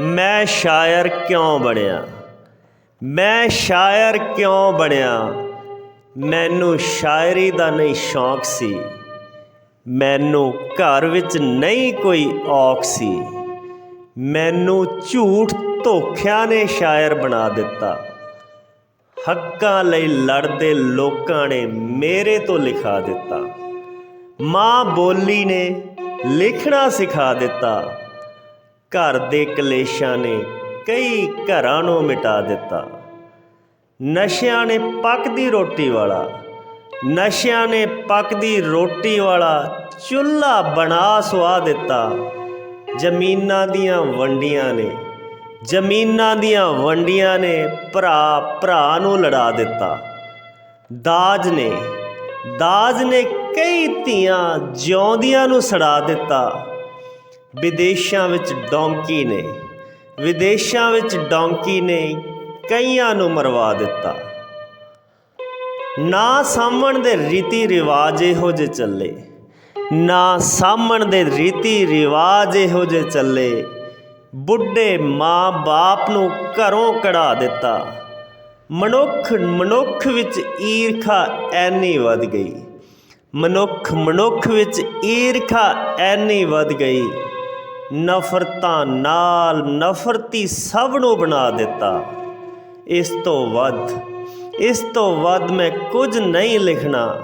ਮੈਂ ਸ਼ਾਇਰ ਕਿਉਂ ਬਣਿਆ? ਮੈਂ ਸ਼ਾਇਰ ਕਿਉਂ ਬਣਿਆ? ਮੈਨੂੰ ਸ਼ਾਇਰੀ ਦਾ ਨਹੀਂ ਸ਼ੌਂਕ ਸੀ। ਮੈਨੂੰ ਘਰ ਵਿੱਚ ਨਹੀਂ ਕੋਈ ਔਖ ਸੀ। ਮੈਨੂੰ ਝੂਠ ਧੋਖਿਆਂ ਨੇ ਸ਼ਾਇਰ ਬਣਾ ਦਿੱਤਾ। ਹੱਕਾਂ ਲਈ ਲੜਦੇ ਲੋਕਾਂ ਨੇ ਮੇਰੇ ਤੋਂ ਲਿਖਾ ਦਿੱਤਾ। ਮਾਂ ਬੋਲੀ ਨੇ ਲਿਖਣਾ ਸਿਖਾ ਦਿੱਤਾ। ਘਰ ਦੇ ਕਲੇਸ਼ਾਂ ਨੇ ਕਈ ਘਰਾਂ ਨੂੰ ਮਿਟਾ ਦਿੱਤਾ। ਨਸ਼ਿਆਂ ਨੇ ਪੱਕਦੀ ਰੋਟੀ ਵਾਲਾ, ਨਸ਼ਿਆਂ ਨੇ ਪੱਕਦੀ ਰੋਟੀ ਵਾਲਾ ਚੁੱਲ੍ਹਾ ਬਣਾ ਸੁਆ ਦਿੱਤਾ। ਜ਼ਮੀਨਾਂ ਦੀਆਂ ਵੰਡੀਆਂ ਨੇ, ਜ਼ਮੀਨਾਂ ਦੀਆਂ ਵੰਡੀਆਂ ਨੇ ਭਰਾ ਭਰਾ ਨੂੰ ਲੜਾ ਦਿੱਤਾ। ਦਾਜ ਨੇ ਦਾਜ ਨੇ ਕਈ ਧੀਆਂ ਜਿਉਂਦਿਆਂ ਨੂੰ ਸੜਾ ਦਿੱਤਾ। ਵਿਦੇਸ਼ਾਂ ਵਿੱਚ ਡੌਂਕੀ ਨੇ। ਵਿਦੇਸ਼ਾਂ ਵਿੱਚ ਡੌਂਕੀ ਨੇ ਕਈਆਂ ਨੂੰ ਮਰਵਾ ਦਿੱਤਾ। ਨਾ ਸਾਹਮਣ ਦੇ ਰੀਤੀ ਰਿਵਾਜ ਇਹੋ ਜਿਹੇ ਚੱਲੇ। ਨਾ ਸਾਹਮਣ ਦੇ ਰੀਤੀ ਰਿਵਾਜ ਇਹੋ ਜਿਹੇ ਚੱਲੇ। ਬੁੱਢੇ ਮਾਂ-ਬਾਪ ਨੂੰ ਘਰੋਂ ਕਢਾ ਦਿੱਤਾ। ਮਨੁੱਖ ਮਨੁੱਖ ਵਿੱਚ ਈਰਖਾ ਐਨੀ ਵੱਧ ਗਈ। ਮਨੁੱਖ ਮਨੁੱਖ ਵਿੱਚ ਈਰਖਾ ਐਨੀ ਵੱਧ ਗਈ। ਨਫ਼ਰਤਾਂ ਨਾਲ ਨਫ਼ਰਤੀ ਸਭ ਨੂੰ ਬਣਾ ਦਿੱਤਾ। ਇਸ ਤੋਂ ਵੱਧ, ਇਸ ਤੋਂ ਵੱਧ ਮੈਂ ਕੁਝ ਨਹੀਂ ਲਿਖਣਾ।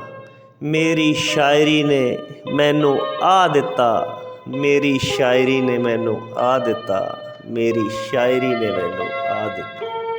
ਮੇਰੀ ਸ਼ਾਇਰੀ ਨੇ ਮੈਨੂੰ ਆ ਦਿੱਤਾ। ਮੇਰੀ ਸ਼ਾਇਰੀ ਨੇ ਮੈਨੂੰ ਆ ਦਿੱਤਾ। ਮੇਰੀ ਸ਼ਾਇਰੀ ਨੇ ਮੈਨੂੰ ਆ ਦਿੱਤਾ।